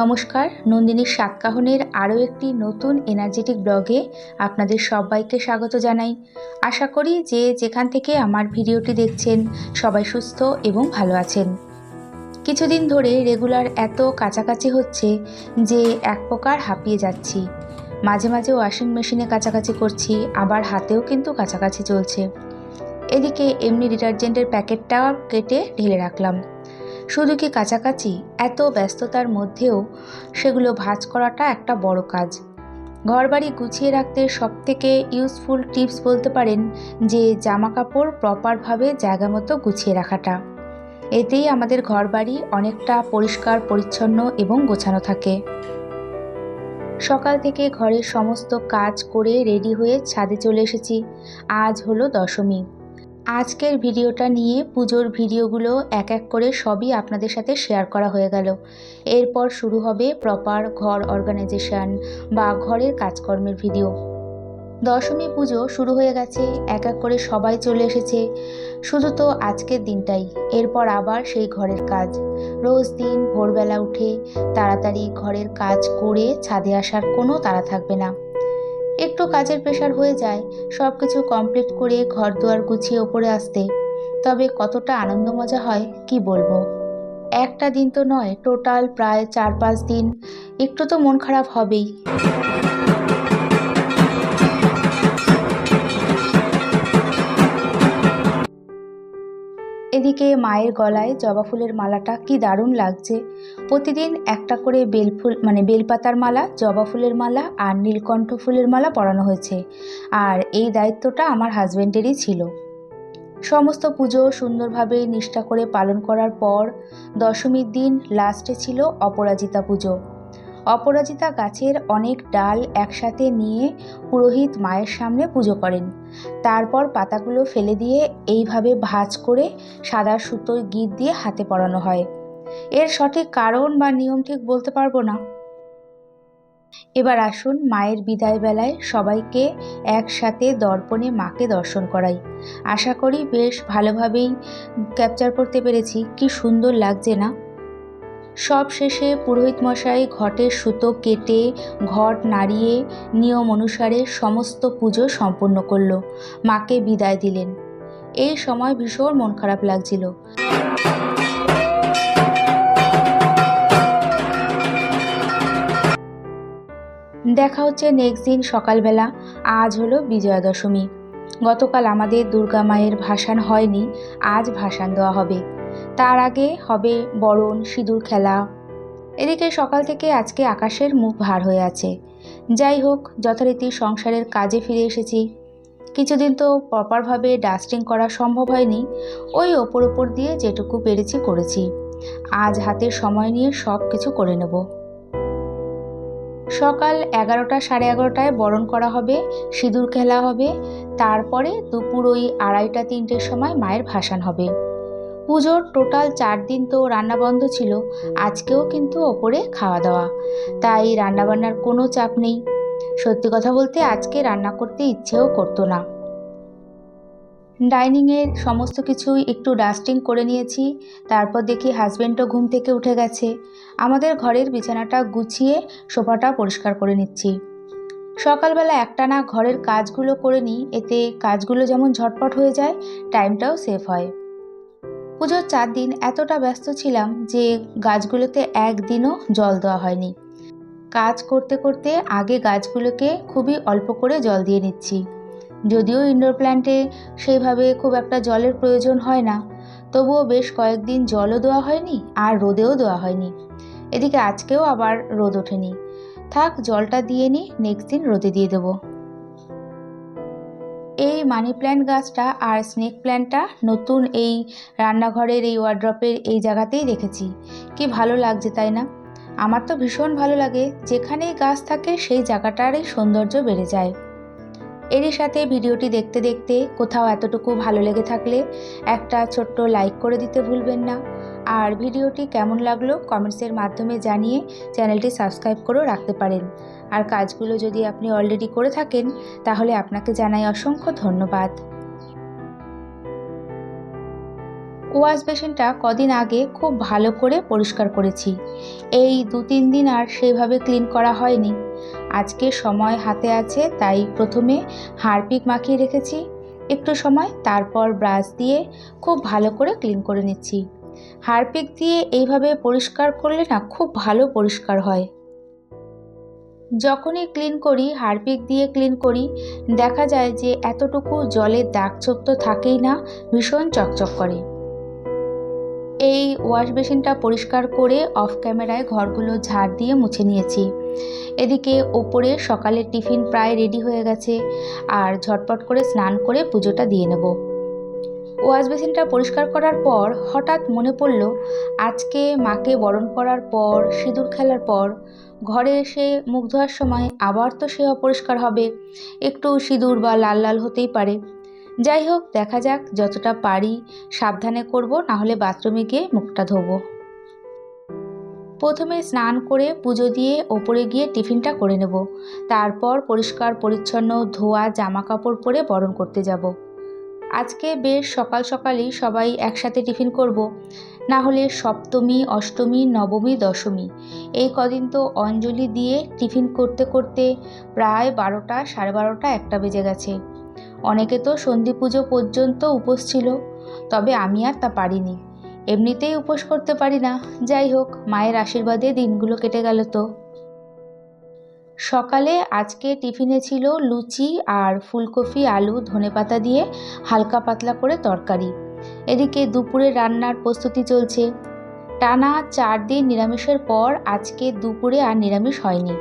নমস্কার, নন্দিনীর সাতকাহনের আরও একটি নতুন এনার্জেটিক ব্লগে আপনাদের সবাইকে স্বাগত জানাই। আশা করি যে যেখান থেকে আমার ভিডিওটি দেখছেন, সবাই সুস্থ এবং ভালো আছেন। কিছুদিন ধরে রেগুলার এত কাছাকাছি হচ্ছে যে এক প্রকার হাঁপিয়ে যাচ্ছি। মাঝে মাঝে ওয়াশিং মেশিনে কাছাকাছি করছি, আবার হাতেও কিন্তু কাছাকাছি চলছে। এদিকে এমনি ডিটারজেন্টের প্যাকেটটা কেটে ঢেলে রাখলাম। শুধু কি কাছাকাছি? এত ব্যস্ততার মধ্যেও সেগুলো ভাঁজ করাটা একটা বড় কাজ। ঘরবাড়ি গুছিয়ে রাখতে সবথেকে ইউজফুল টিপস বলতে পারেন যে জামা কাপড় প্রপারভাবে জায়গা মতো গুছিয়ে রাখাটা। এতেই আমাদের ঘরবাড়ি অনেকটা পরিষ্কার, পরিচ্ছন্ন এবং গোছানো থাকে। সকাল থেকে ঘরের সমস্ত কাজ করে রেডি হয়ে ছাদে চলে এসেছি। আজ হলো দশমী। আজকের ভিডিওটা নিয়ে পুজোর ভিডিওগুলো এক এক করে সবই আপনাদের সাথে শেয়ার করা হয়ে গেল। এরপর শুরু হবে প্রপার ঘর অর্গানাইজেশন বা ঘরের কাজকর্মের ভিডিও দশমী পুজো শুরু হয়ে গেছে, এক এক করে সবাই চলে এসেছে। শুধু তো আজকের দিনটাই, এরপর আবার সেই ঘরের কাজ। রোজ দিন ভোরবেলা উঠে তাড়াতাড়ি ঘরের কাজ করে ছাদে আসার কোনো তাড়া থাকবে না। একটু কাজের প্রেশার হয়ে যায় সব কিছু কমপ্লিট করে ঘর দুয়ার গুছিয়ে ওপরে আসতে। তবে কতটা আনন্দ মজা হয়, কি বলব? একটা দিন তো নয় টোটাল প্রায় চার পাঁচ দিন। একটু তো মন খারাপ হবেই। এদিকে মায়ের গলায় জবা ফুলের মালাটা কি দারুণ লাগছে। প্রতিদিন একটা করে বেলফুল মানে বেলপাতার মালা, জবা ফুলের মালা আর নীলকণ্ঠ ফুলের মালা পরানো হয়েছে। আর এই দায়িত্বটা আমার হাজব্যান্ডেরই ছিল। সমস্ত পুজো সুন্দরভাবে নিষ্ঠা করে পালন করার পর দশমীর দিন লাস্টে ছিল অপরাজিতা পুজো। অপরাজিতা গাছের অনেক ডাল একসাথে নিয়ে পুরোহিত মায়ের সামনে পুজো করেন। তারপর পাতাগুলো ফেলে দিয়ে এইভাবে ভাঁজ করে সাদা সুতোয় গিট দিয়ে হাতে পরানো হয়। এর সঠিক কারণ বা নিয়ম ঠিক বলতে পারব না। এবার আসুন মায়ের বিদায় বেলায় সবাইকে একসাথে দর্পণে মাকে দর্শন করাই। আশা করি বেশ ভালোভাবেই ক্যাপচার করতে পেরেছি। কি সুন্দর লাগছে না? সব শেষে পুরোহিত মশাই ঘটের সুতো কেটে, ঘট নাড়িয়ে, নিয়ম অনুসারে সমস্ত পুজো সম্পূর্ণ করল। মাকে বিদায় দিলেন। এই সময় ভীষণ মন খারাপ লাগছিল। দেখা হচ্ছে নেক্সট দিন সকালবেলা। আজ হলো বিজয়া দশমী গতকাল আমাদের দুর্গা মায়ের ভাসান হয়নি, আজ ভাসান দেওয়া হবে। তার আগে হবে বরণ, সিঁদুর খেলা। এদিকে সকাল থেকে আজকে আকাশের মুখ ভার হয়ে আছে। যাই হোক, যথারীতি সংসারের কাজে ফিরে এসেছি। কিছুদিন তো প্রপারভাবে ডাস্টিং করা সম্ভব হয়নি। ওই ওপর ওপর দিয়ে যেটুকু পেরেছি করেছি। আজ হাতে সময় নিয়ে সব কিছু করে নেব। সকাল এগারোটা সাড়ে এগারোটায় বরণ করা হবে, সিঁদুর খেলা হবে। তারপরে দুপুর ওই আড়াইটা, তিনটের সময় মায়ের ভাসান হবে। পুজোর টোটাল চার দিন তো রান্না বন্ধ ছিল, আজকেও কিন্তু ওপরে খাওয়া দাওয়া। তাই রান্নাবান্নার কোনো চাপ নেই। সত্যি কথা বলতে আজকে রান্না করতে ইচ্ছেও করতো না। ডাইনিংয়ের সমস্ত কিছুই একটু ডাস্টিং করে নিয়েছি, তারপর দেখি হাজব্যান্ডও ঘুম থেকে উঠে গেছে। আমাদের ঘরের বিছানাটা গুছিয়ে সোফাটা পরিষ্কার করে নিচ্ছি। সকালবেলা একটানা ঘরের কাজগুলো করে নিই, এতে কাজগুলো যেমন ঝটপট হয়ে যায়, টাইমটাও সেভ হয়। পুজোর চার দিন এতটা ব্যস্ত ছিলাম যে গাছগুলোতে একদিনও জল দেওয়া হয়নি। কাজ করতে করতে আগে গাছগুলোকে খুবই অল্প করে জল দিয়ে নিচ্ছি। যদিও ইনডোর প্ল্যান্টে সেইভাবে খুব একটা জলের প্রয়োজন হয় না, তবুও বেশ কয়েকদিন জলও দেওয়া হয়নি আর রোদেও দেওয়া হয়নি। এদিকে আজকেও আবার রোদ ওঠেনি। থাক, জলটা দিয়ে নিই নেক্সট দিন রোদে দিয়ে দেবো। এই মানি প্ল্যান্ট গাছটা আর স্নেক প্ল্যান্টটা নতুন এই রান্নাঘরের, এই ওয়ার্ড্রপের এই জায়গাতেই রেখেছি কি ভালো লাগছে, তাই না? আমার তো ভীষণ ভালো লাগে। যেখানেই গাছ থাকে, সেই জায়গাটারই সৌন্দর্য বেড়ে যায়। এরই সাথে ভিডিওটি দেখতে দেখতে কোথাও এতটুকু ভালো লেগে থাকলে একটা ছোট্ট লাইক করে দিতে ভুলবেন না। আর ভিডিওটি কেমন লাগল কমেন্টসের মাধ্যমে জানিয়ে চ্যানেলটি সাবস্ক্রাইব করেও রাখতে পারেন। আর কাজগুলো যদি আপনি অলরেডি করে থাকেন, তাহলে আপনাকে জানাই অসংখ্য ধন্যবাদ। ওয়াশ বেসিনটা কদিন আগে খুব ভালো করে পরিষ্কার করেছি। এই দু তিন দিন আর সেইভাবে ক্লিন করা হয়নি। আজকে সময় হাতে আছে, তাই প্রথমে হারপিক মাখিয়ে রেখেছি। একটু সময়, তারপর ব্রাশ দিয়ে খুব ভালো করে ক্লিন করে নিচ্ছি। হারপিক দিয়ে এইভাবে পরিষ্কার করলে না খুব ভালো পরিষ্কার হয়। যখনই ক্লিন করি, হারপিক দিয়ে ক্লিন করি, দেখা যায় যে এতটুকু জলের দাগ ছোপ তো থাকেই না, ভীষণ চকচক করে। এই ওয়াশ বেসিনটা পরিষ্কার করে অফ ক্যামেরায় ঘরগুলো ঝাড় দিয়ে মুছে নিয়েছি। এদিকে ওপরে সকালের টিফিন প্রায় রেডি হয়ে গেছে, আর ঝটপট করে স্নান করে পুজোটা দিয়ে নেব। ওয়াশ বেসিনটা পরিষ্কার করার পর হঠাৎ মনে পড়ল, আজকে মাকে বরণ করার পর, সিঁদুর খেলার পর, ঘরে এসে মুখ ধোয়ার সময় আবার তো সে অপরিষ্কার হবে, একটু সিঁদুর বা লাল লাল হতেই পারে। যাই হোক, দেখা যাক যতটা পারি সাবধানে করব, নাহলে বাথরুমে গিয়ে মুখটা ধোবো। প্রথমে স্নান করে পুজো দিয়ে ওপরে গিয়ে টিফিনটা করে নেব। তারপর পরিষ্কার, পরিচ্ছন্ন ধোয়া জামা কাপড় পরে বরণ করতে যাব। আজকে বেশ সকাল সকালই সবাই একসাথে টিফিন করব। না হলে সপ্তমী, অষ্টমী, নবমী, দশমী। এই কদিন তো অঞ্জলি দিয়ে টিফিন করতে করতে প্রায় বারোটা, সাড়ে বারোটা, একটা বেজে গেছে। অনেকে তো সন্ধি পুজো পর্যন্ত উপোস ছিল, তবে আমি আর তা পারিনি। এমনিতেই উপোস করতে পারি না। যাই হোক, মায়ের আশীর্বাদে দিনগুলো কেটে গেল তো। সকালে আজকে টিফিনে ছিল লুচি আর ফুলকপি, আলু ধনেপাতা দিয়ে হালকা পাতলা করে তরকারি। এদিকে দুপুরে রান্নার প্রস্তুতি চলছে। টানা চার দিন নিরামিষের পর আজকে দুপুরে আর নিরামিষ হয়নি।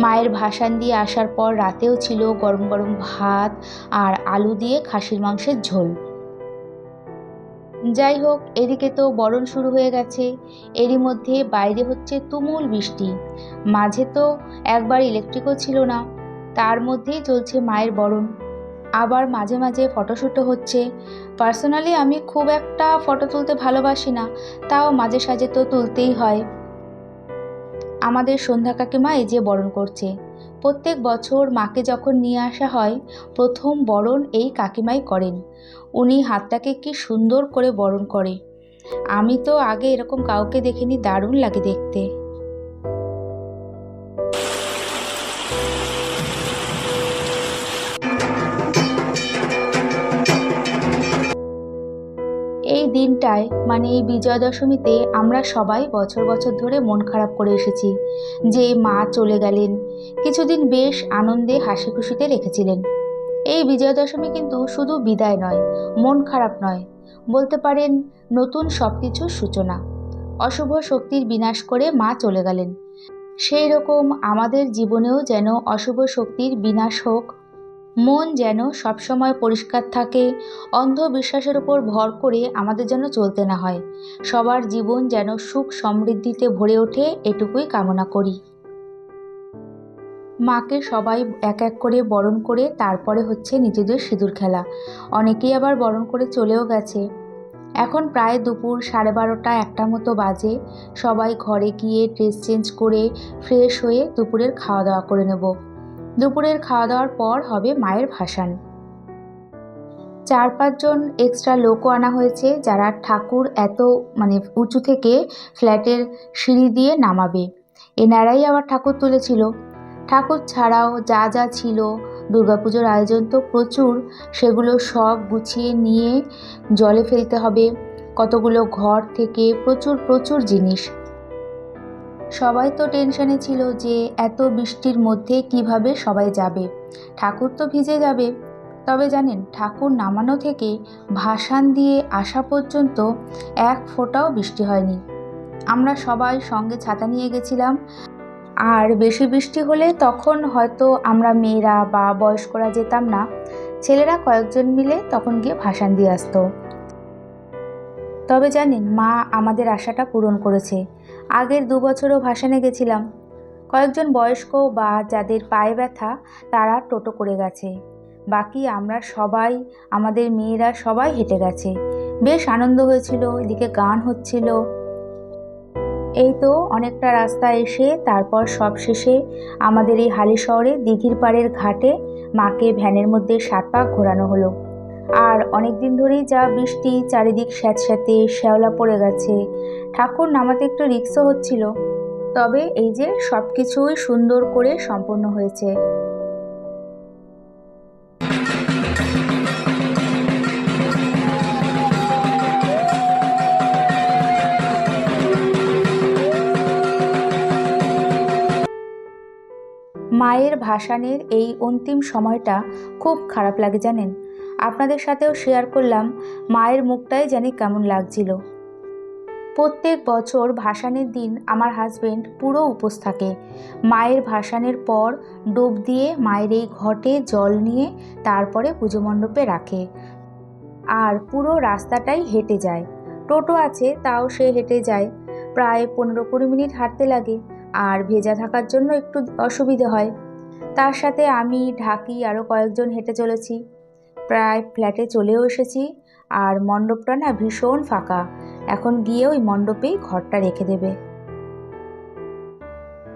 মায়ের ভাসান দিয়ে আসার পর রাতেও ছিল গরম গরম ভাত আর আলু দিয়ে খাসির মাংসের ঝোল। যাই হোক এদিকে তো বরণ শুরু হয়ে গেছে। এরই মধ্যে বাইরে হচ্ছে তুমুল বৃষ্টি। মাঝে তো একবার ইলেকট্রিকও ছিল না, তার মধ্যেই চলছে মায়ের বরণ। আবার মাঝে মাঝে ফটোশ্যুটও হচ্ছে। পার্সোনালি আমি খুব একটা ফটো তুলতে ভালোবাসি না, তাও মাঝে সাঝে তো তুলতেই হয়। আমাদের সন্ধ্যা কাকিমা এই যে বরণ করছে। প্রত্যেক বছর মাকে যখন নিয়ে আসা হয়, প্রথম বরণ এই কাকিমাই করেন। উনি হাতটাকে কি সুন্দর করে বরণ করে। আমি তো আগে এরকম কাউকে দেখিনি, দারুণ লাগে দেখতে। দিনটায় মানে এই বিজয়া দশমীতে আমরা সবাই বছর বছর ধরে মন খারাপ করে এসেছি যে মা চলে গেলেন। কিছুদিন বেশ আনন্দে হাসি খুশিতে রেখেছিলেন। এই বিজয়া দশমী কিন্তু শুধু বিদায় নয়, মন খারাপ নয়। বলতে পারেন নতুন সব কিছুর সূচনা। অশুভ শক্তির বিনাশ করে মা চলে গেলেন। সেই রকম আমাদের জীবনেও যেন অশুভ শক্তির বিনাশ হোক মন যেন সবসময় পরিষ্কার থাকে, অন্ধবিশ্বাসের উপর ভর করে আমাদের যেন চলতে না হয়। সবার জীবন যেন সুখ সমৃদ্ধিতে ভরে ওঠে, এটুকুই কামনা করি। মাকে সবাই এক এক করে বরণ করে, তারপরে হচ্ছে নিজেদের সিঁদুর খেলা। অনেকেই আবার বরণ করে চলেও গেছে। এখন প্রায় দুপুর সাড়ে বারোটা একটা মতো বাজে। সবাই ঘরে গিয়ে ড্রেস চেঞ্জ করে ফ্রেশ হয়ে দুপুরের খাওয়া দাওয়া করে নেব। দুপুরের খাওয়া দাওয়ার পর হবে মায়ের ভাসান। চার পাঁচজন এক্সট্রা লোকও আনা হয়েছে যারা ঠাকুর এত মানে উঁচু থেকে ফ্ল্যাটের সিঁড়ি দিয়ে নামাবে। এনারাই আবার ঠাকুর তুলেছিল। ঠাকুর ছাড়াও যা যা ছিল, দুর্গাপুজোর আয়োজন তো প্রচুর, সেগুলো সব গুছিয়ে নিয়ে জলে ফেলতে হবে। কতগুলো ঘর থেকে প্রচুর প্রচুর জিনিস। সবাই তো টেনশনে ছিল যে এত বৃষ্টির মধ্যে কীভাবে সবাই যাবে। ঠাকুর তো ভিজে যাবে। তবে জানেন, ঠাকুর নামানো থেকে ভাসান দিয়ে আসা পর্যন্ত এক ফোঁটাও বৃষ্টি হয়নি। আমরা সবাই সঙ্গে ছাতা নিয়ে গেছিলাম। আর বেশি বৃষ্টি হলে তখন হয়তো আমরা মেয়েরা বা বয়স্করা যেতাম না। ছেলেরা কয়েকজন মিলে তখন গিয়ে ভাসান দিয়ে আসতো। তবে জানেন, মা আমাদের আশাটা পূরণ করেছে। আগের দু বছরও ভাসানে গেছিলাম। কয়েকজন বয়স্ক বা যাদের পায়ে ব্যথা, তারা টোটো করে গেছে। বাকি আমরা সবাই, আমাদের মেয়েরা সবাই হেঁটে গেছে। বেশ আনন্দ হয়েছিল, এদিকে গান হচ্ছিল। এই তো অনেকটা রাস্তা এসে, তারপর সব শেষে আমাদের এই হালি শহরে দিঘির পাড়ের ঘাটে মাকে ভ্যানের মধ্যে সাত পাক ঘোরানো হলো। আর অনেক দিন ধরেই যা বৃষ্টি, চারিদিক স্যাঁতস্যাঁতে, শ্যাওলা পড়ে গেছে। ঠাকুর নামাতে একটু রিক্সও হচ্ছিল। তবে এই যে সব কিছুই সুন্দর করে সম্পন্ন হয়েছে। মায়ের ভাসানের এই অন্তিম সময়টা খুব খারাপ লাগে জানেন? আপনাদের সাথেও শেয়ার করলাম মায়ের মুখটাই জানি কেমন লাগছিল। প্রত্যেক বছর ভাসানের দিন আমার হাজব্যান্ড পুরো উপোস থাকে। মায়ের ভাসানের পর ডুব দিয়ে মায়ের এই ঘটে জল নিয়ে তারপরে পুজো মণ্ডপে রাখে। আর পুরো রাস্তাটাই হেঁটে যায়। টোটো আছে, তাও সে হেঁটে যায়। প্রায় পনেরো কুড়ি মিনিট হাঁটতে লাগে আর ভেজা থাকার জন্য একটু অসুবিধে হয়। তার সাথে আমি, ঢাকি আরও কয়েকজন হেঁটে চলেছি। প্রায় ফ্ল্যাটে চলেও এসেছি। আর মণ্ডপটা না ভীষণ ফাঁকা। এখন গিয়ে ওই মণ্ডপেই ঘরটা রেখে দেবে।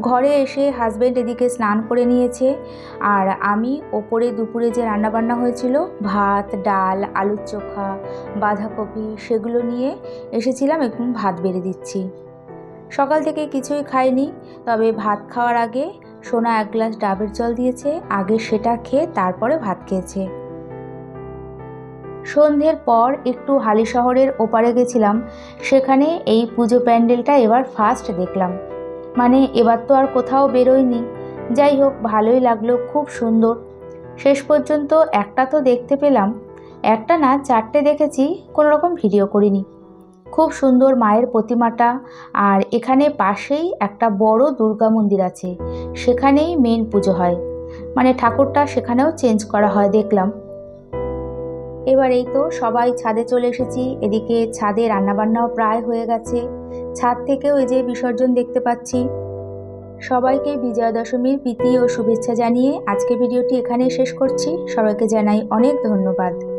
ঘরে এসে হাজব্যান্ড এদিকে স্নান করে নিয়েছে। আর আমি ওপরে দুপুরে যে রান্নাবান্না হয়েছিল, ভাত, ডাল, আলুর চোখা, বাঁধাকপি, সেগুলো নিয়ে এসেছিলাম একটু ভাত বেড়ে দিচ্ছি। সকাল থেকে কিছুই খাইনি, তবে ভাত খাওয়ার আগে সোনা এক গ্লাস ডাবের জল দিয়েছে, আগে সেটা খেয়ে তারপরে ভাত খেয়েছে। সন্ধ্যের পর একটু হালি শহরের ওপারে গেছিলাম, সেখানে এই পুজো প্যান্ডেলটা এবার ফার্স্ট দেখলাম। মানে এবার তো আর কোথাও বেরোয়নি। যাই হোক, ভালোই লাগল, খুব সুন্দর। শেষ পর্যন্ত একটা তো দেখতে পেলাম, একটা না চারটে দেখেছি, কোনো রকম ভিডিও করিনি। খুব সুন্দর মায়ের প্রতিমাটা, আর এখানে পাশেই একটা বড় দুর্গা মন্দির আছে, সেখানেই মেন পুজো হয়। মানে ঠাকুরটা সেখানেও চেঞ্জ করা হয়, দেখলাম। এবার এই তো সবাই ছাদে চলে এসেছি। এদিকে ছাদে রান্নাবান্নাও প্রায় হয়ে গেছে। ছাদ থেকেও এই যে বিসর্জন দেখতে পাচ্ছি। সবাইকে বিজয়া দশমীর প্রীতি ও শুভেচ্ছা জানিয়ে আজকে ভিডিওটি এখানেই শেষ করছি। সবাইকে জানাই অনেক ধন্যবাদ।